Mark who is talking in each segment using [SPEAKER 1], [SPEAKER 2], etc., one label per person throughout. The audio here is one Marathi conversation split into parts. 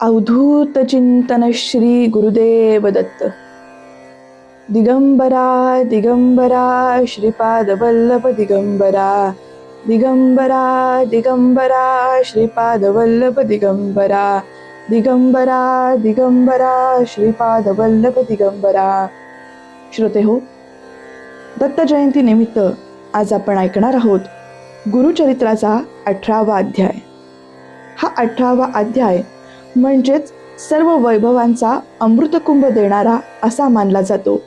[SPEAKER 1] अवधूत चिंतन श्री गुरुदेव दत्त दिगंबरा दिगंबरा श्रीपाद वल्लभ दिगंबरा दिगंबरा दिगंबरा श्रीपाद वल्लभ दिगंबरा दिगंबरा दिगंबरा श्रीपाद वल्लभ दिगंबरा श्रोते हो दत्त जयंती निमित्त आज आपण ऐकणार आहोत गुरुचरित्राचा अठरावा अध्याय. हा अठरावा अध्याय म्हणजेच सर्व वैभवांचा अमृतकुंभ देणारा असा मानला जातो.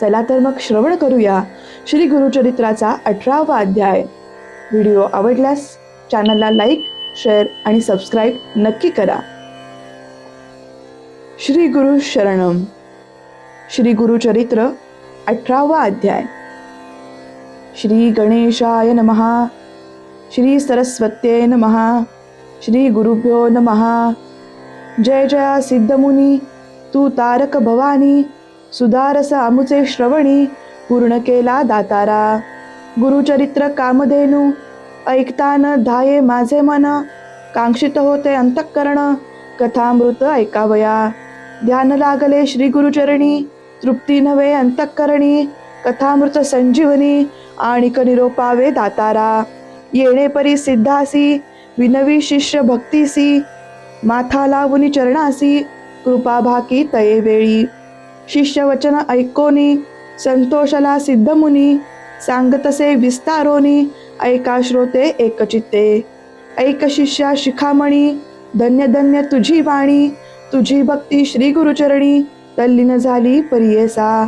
[SPEAKER 1] चला तर मग श्रवण करूया श्री गुरुचरित्राचा अठरावा अध्याय. व्हिडिओ आवडल्यास चॅनलला लाईक शेअर आणि सबस्क्राईब नक्की करा. श्री गुरु शरणम श्री गुरुचरित्र अठरावा अध्याय. श्री गणेशाय नमहा श्री सरस्वत्ये नमहा श्री गुरुभ्यो नमहा जय जया सिद्धमुनी तू तारक भवानी सुधारस आमुचे श्रवणी पूर्ण केला दातारा. गुरुचरित्र कामधेनू ऐकतान धाये माझे मन कांक्षित होते अंतःकरण कथामृत ऐकावया. ध्यान लागले श्री गुरुचरणी तृप्ती नव्हे अंतःकरणी कथामृत संजीवनी आणिक निरोपावे दातारा. येणे परी सिद्धासी विनवी शिष्य भक्तीसी माथा लावून चरणासी कृपा भाकी तये वेळी. शिष्य वचन ऐकोनी संतोषला सिद्धमुनी सांगतसे विस्तारोनी ऐका श्रोते एकचित्ते. ऐक शिष्या शिखामणी धन्य धन्य तुझी वाणी तुझी भक्ती श्री गुरुचरणी तल्लीन झाली परियेसा.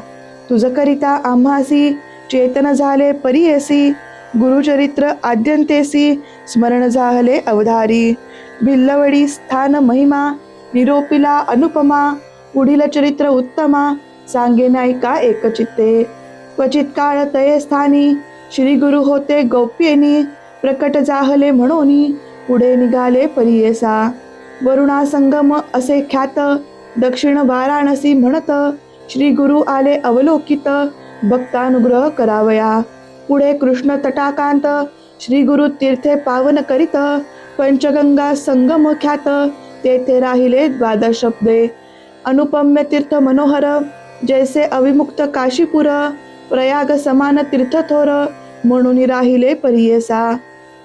[SPEAKER 1] तुझ करिता आम्हासी चेतन झाले परियेसी गुरुचरित्र आद्यंतेसी स्मरण झाले अवधारी. भिल्लवडी स्थान महिमा निरोपिला अनुपमा पुढील चरित्र उत्तमा सांगे नायिका एकचित्ते? क्वचित काळ तये स्थानी श्री गुरु होते गौप्येनी प्रकट जाहले म्हणोनी पुढे निघाले परियेसा. वरुणा संगम असे ख्यात दक्षिण वाराणसी म्हणत श्री गुरु आले अवलोकित भक्तानुग्रह करावया. पुढे कृष्ण तटाकांत श्री गुरु तीर्थे पावन करीत पंचगंगा संगम ख्यात तेथे राहिले द्वादशब्दे. अनुपम्य तीर्थ मनोहर जैसे अविमुक्त काशीपुर प्रयाग समान तीर्थ थोर म्हणून राहिले परियेसा.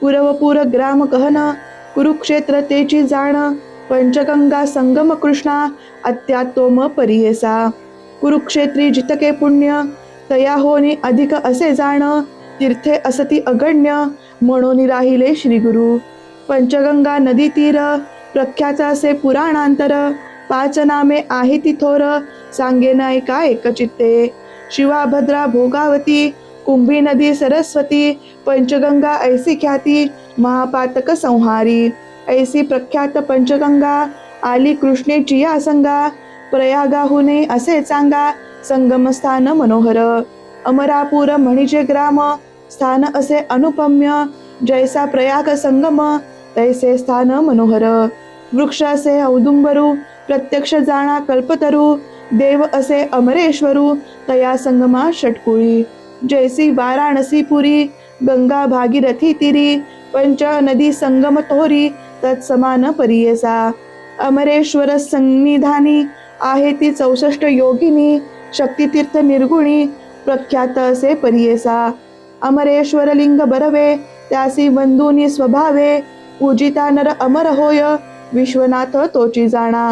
[SPEAKER 1] पुरवपूर ग्राम गहन कुरुक्षेत्र तेची जाण पंचगंगा संगम कृष्णा अत्यातोम परियेसा. कुरुक्षेत्री जितके पुण्य तया होनी अधिक असे जाण तीर्थे असती अगण्य म्हणून राहिले श्रीगुरु. पंचगंगा नदी तीर प्रख्यात असे पुराणांतर पाच नामे आहे तिथोर सांगे नायका एकचित्ते शिवा भोगावती कुंभी नदी सरस्वती पंचगंगा ऐसी ख्याती महापातक संहारी. ऐसी प्रख्यात पंचगंगा आली कृष्णेची या संगा प्रयागाहुने असे सांगा संगमस्थान मनोहर. अमरापूर म्हणजे ग्राम स्थान असे अनुपम्य जैसा प्रयाग संगम तैसे स्थान मनोहर। वृक्ष असे औदुंबरू प्रत्यक्ष जाणा कल्पतरू देव असे अमरेश्वरू तया संगमा षटकुळी। जैसी वाराणसी पुरी गंगा भागीरथी तिरी पंच नदी संगम तोरी तत्समान परियेसा। अमरेश्वर संनिधानी आहे ती चौसष्ट योगिनी शक्तितीर्थ निर्गुणी प्रख्यात असे परियेसा। अमरेश्वर लिंग बरवे त्यासी बंधुनी स्वभावे पूजिता नर अमर होय विश्वनाथ तोची जाणा.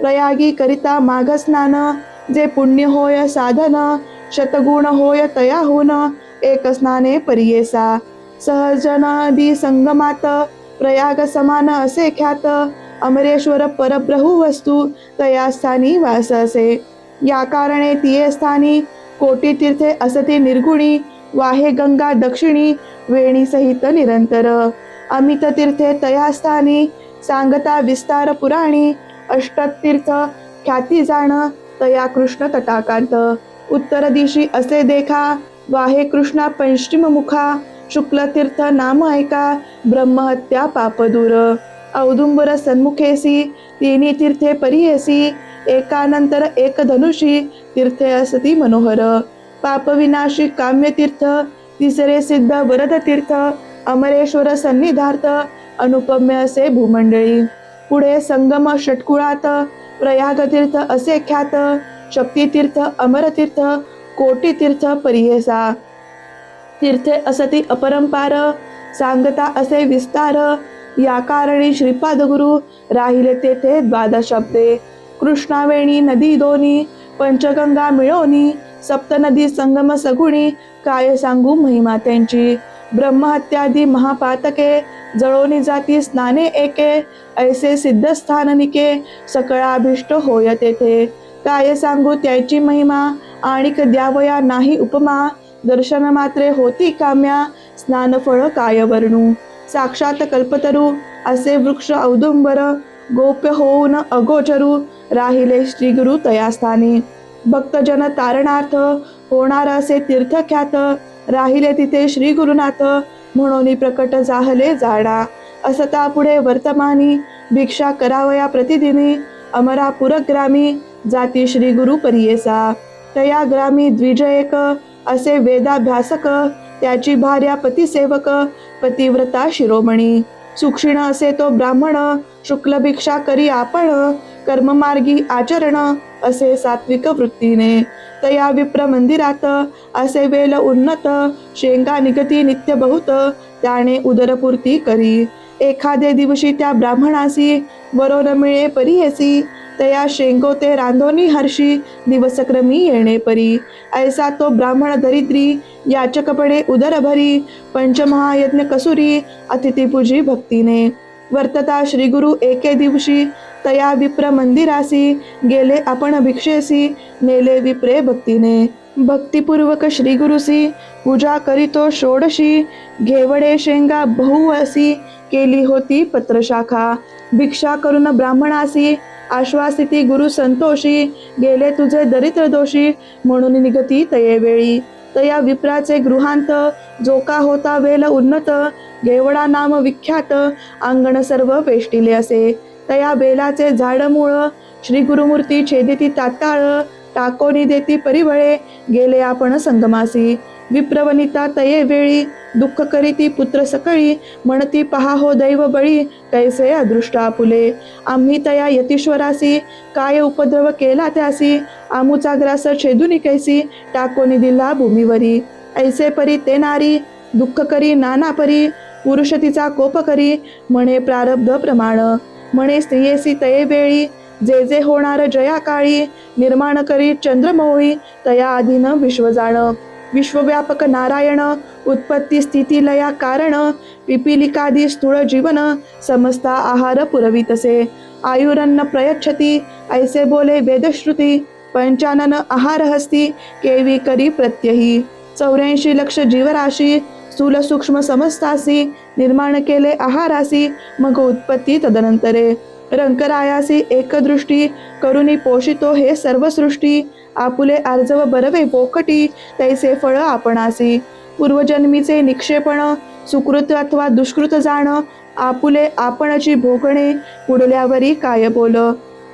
[SPEAKER 1] प्रयागी करिता माघस्नान जे पुण्य होय साधन शतगुण होय तयाहून एक स्नाने परियेसा सहजनादी संगमात प्रयाग समान असे ख्यात अमरेश्वर परब्रहु वस्तू तया स्थानी वास असे या कारणे तिये स्थानी कोटी तीर्थे असते निर्गुणी वाहे गंगा दक्षिणी वेणी सहित निरंतर. अमित तीर्थे तयास्थानी सांगता विस्तार पुराणी अष्टतीर्थ ख्याती जाण तया कृष्ण तटाकांत. उत्तर दिशी असे देखा वाहे कृष्णा पश्चिम मुखा शुक्लतीर्थ नाम ऐका ब्रह्महत्या पापदूर. औदुंबर सन्मुखेसी तिन्ही तीर्थे परियेसी एकानंतर एक धनुषी तीर्थे असती मनोहर. पापविनाशी काम्यतीर्थ तिसरे सिद्ध वरद तीर्थ अमरेश्वर सन्निधार्थ अनुपम्य असे भूमंडळी. पुढे संगम षटकुळात प्रयागतीर्थ असे ख्यात शक्तितीर्थ अमरतीर्थ कोटीतीर्थ परियेसा तीर्थे असती अपरंपार सांगता असे विस्तार या कारणी श्रीपाद गुरु राहिले तेथे द्वादशब्दे. कृष्णावेणी नदी दोनी पंचगंगा मिळवणी सप्तनदी संगम सगुणी काय सांगू महिमा त्यांची? ब्रह्महत्यादी महापातके जळोनी जाती स्नाने एके ऐसे सिद्धस्थाननिके निके होय तेथे काय सांगू त्याची महिमा? आणिक द्यावया नाही उपमा? दर्शन मात्रे होती काम्या? स्नानफळ काय वर्णू? साक्षात कल्पतरू असे वृक्ष औदुंबर गोप्य होऊन अगोचरू राहिले श्री गुरु तयास्थानी. भक्तजन तारणार्थ होणार असे तीर्थख्यात राहिले तिथे श्री गुरुनाथ. म्हणून प्रकट जाहले जाणा. असता पुढे वर्तमानी भिक्षा करावया प्रतिदिनी. अमरापुर ग्रामी जाती श्री गुरु परियेसा. तया ग्रामी द्विजयक. असे वेदाभ्यासक. त्याची भार्या पतिसेवक. पतिव्रता शिरोमणी. सुक्षिण असे तो ब्राह्मण. शुक्ल भिक्षा करी आपण. कर्ममार्गी आचरण असे सात्विक वृत्तीने. तया विप्र मंदिरात असे वेल उन्नत शेंगा निगती नित्य बहुत त्याने उदरपूर्ती करी. एखादे दिवशी त्या ब्राह्मणासी वरोन मिळे परियसी तया शेंगोते रांधोनी हर्षी दिवसक्रमी येणे परी. ऐसा तो ब्राह्मण दरिद्री याचकपणे उदरभरी पंचमहायज्ञ कसुरी अतिथीपूजी भक्तीने. वर्तता श्री गुरु एके दिवशी. तया विप्र मंदिरासी गेले आपण भिक्षेसी नेले विप्रे भक्तीने. भक्तिपूर्वक श्री गुरुसी पूजा करीतो षोडशी घेवडे शेंगा बहुवसी केली होती पत्रशाखा. भिक्षा करून ब्राह्मणासी आश्वासिती गुरु संतोषी गेले तुझे दरिद्र दोषी म्हणून निगती तये वेळी. तया विप्राचे गृहांत जोका होता वेल उन्नत घेवडा नाम विख्यात अंगण सर्व वेष्टिले असे. तया बेलाचे झाड मुळ श्री गुरुमूर्ती छेदिती तात्काळ टाकोनी देती परिबळे गेले आपण संगमासी. विप्रवनिता तये वेळी दुःख करीती पुत्र सकळी म्हणती पहा हो दैव बळी कैसे अदृष्ट आपुले आम्ही तया यतीश्वरासी काय उपद्रव केला त्यासी आमूचा ग्रास छेदुनी कैसी टाकोनी दिला भूमीवरी. ऐसे परी ते नारी दुःख करी नाना परी पुरुष तिचा कोप करी म्हणे प्रारब्ध प्रमाण. म्हणे स्त्रियेसी तये वेळी जे जे होणार जया काळी निर्माण करी चंद्रमोळी तया आधीनं विश्व जाणं. विश्वव्यापक नारायण उत्पत्ती स्थिती लया कारण पिपिलिकादी स्थूळ जीवन समस्ता आहार पुरवितसे आयुरन्न प्रयच्छती ऐसे बोले वेदश्रुती पंचानन आहार हस्ती केवी करी प्रत्ययी चौऱ्याऐंशी लक्ष जीवराशी स्थूल सूक्ष्म समस्तासी निर्माण केले आहारासी मग उत्पत्ती तदनंतरे रंकरायासी एकदृष्टी करुणी पोषितो हे सर्व सृष्टी आपुले आर्जव बरवे पोकटी तैसे फळ आपणासी. पूर्वजन्मीचे निक्षेपण सुकृत अथवा दुष्कृत जाण आपुले आपणची भोगणे पुढल्यावरी काय बोल?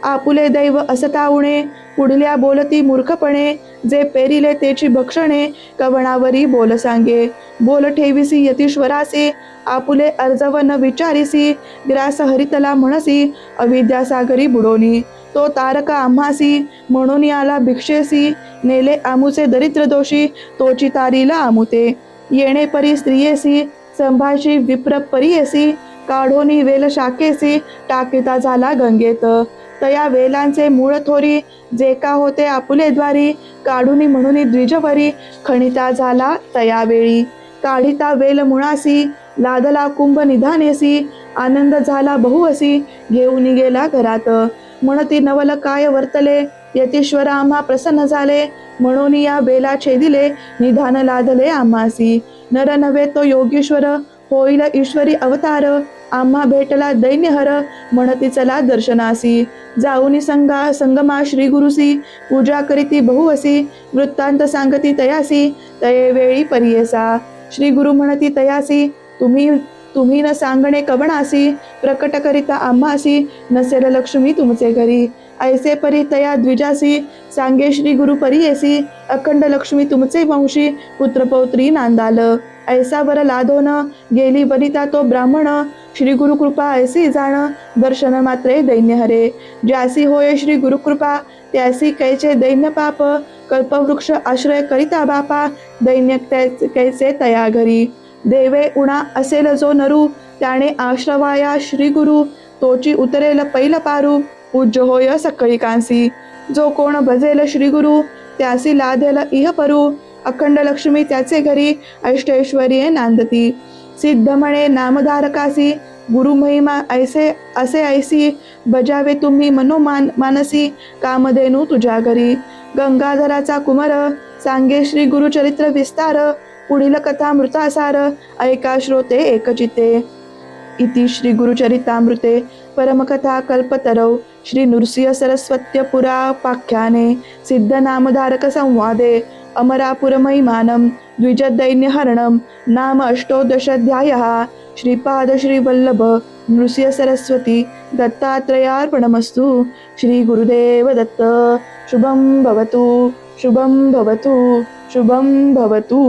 [SPEAKER 1] आपुले दैव असतावणे पुढल्या बोलती मूर्खपणे जे पेरिले तेची भक्षणे कवणावरी बोल सांगे. बोल ठेविसी यतीश्वरासी आपुले अर्जव न विचारिसी ग्रास हरितला म्हणसी अविद्यासागरी बुडोनी. तो तारका आम्हासी म्हणून याला भिक्षेसी नेले आमुचे दरिद्र दोषी तोची तारीला आमुते. येणे परी स्त्रियेसी संभाषी विप्र परियेसी काढोनी वेल शाखेसी टाकिता झाला गंगेत. तया वेलांचे मूळ थोरी जे का होते आपुले द्वारी काढूनी म्हणून द्विजवरी खणिता झाला तया वेळी काढिता वेल मुळासी लादला कुंभ निधानेसी आनंद झाला बहुअसी घेऊन गेला घरात. म्हणती नवल काय वर्तले? यतीश्वर आम्हा प्रसन्न झाले. म्हणून या बेला छेदिले निधान लादले आम्हासी. नर नव्हे तो योगीश्वर होईल ईश्वरी अवतार. आम्हा भेटला दैन्यहर म्हणती चला दर्शनासी. जाऊनी संगा संगमा श्री गुरुसी. पूजा करीती बहुवसी. वृत्तांत सांगती तयासी. तये वेळी परियेसा. श्री गुरु म्हणती तयासी. तुम्ही तुम्ही न सांगणे कवणासी. प्रकट करिता आम्हासी. नसेल लक्ष्मी तुमचे घरी. ऐसे परी तया द्विजासी. सांगे श्री गुरु परियेसी. अखंड लक्ष्मी तुमचे वंशी. पुत्रपौत्री नांदाल. ऐसा बर लादोन गेली बनिता तो ब्राह्मण. श्री गुरु कृपा ऐसी जाण दर्शन मात्रे दैन्य हरे. ज्यासी होय श्री गुरु कृपा त्यासी कैचे दैन्य पाप. कल्पवृक्ष आश्रय करिता बापा दैन्य कैसे तया घरी. देवे उणा असेल जो नरू त्याने आश्रवाया श्री गुरु. तोची उतरेल पैल पारू पूज्य होय सकळी कांसी. जो कोण भजेल श्री गुरु त्यासी लादेल इह परू. अखंड लक्ष्मी त्याचे घरी अष्टैश्वर्ये नांदती. सिद्ध म्हणे नामधारकासी गुरु महिमा ऐसे असे ऐसी बजावे तुम्ही मनोमान मानसी कामधेनू तुझ्या घरी. गंगाधराचा कुमार सांगे श्री गुरुचरित्र विस्तार पुढील कथा मृतासार ऐका श्रोते एकचिते. इति श्री गुरुचरितामृते परमकथा कल्पतरौ श्री नृसिंह सरस्वत्य पुरापाख्याने अमरापुरमयिमानं द्विजदैन्यहरणं नाम अष्टोदशाध्यायः श्रीपाद श्रीवल्लभ दत्तात्रयार्पणमस्तु। श्रीगुरुदेव दत्त शुभं भवतु शुभं भवतु शुभं भवतु।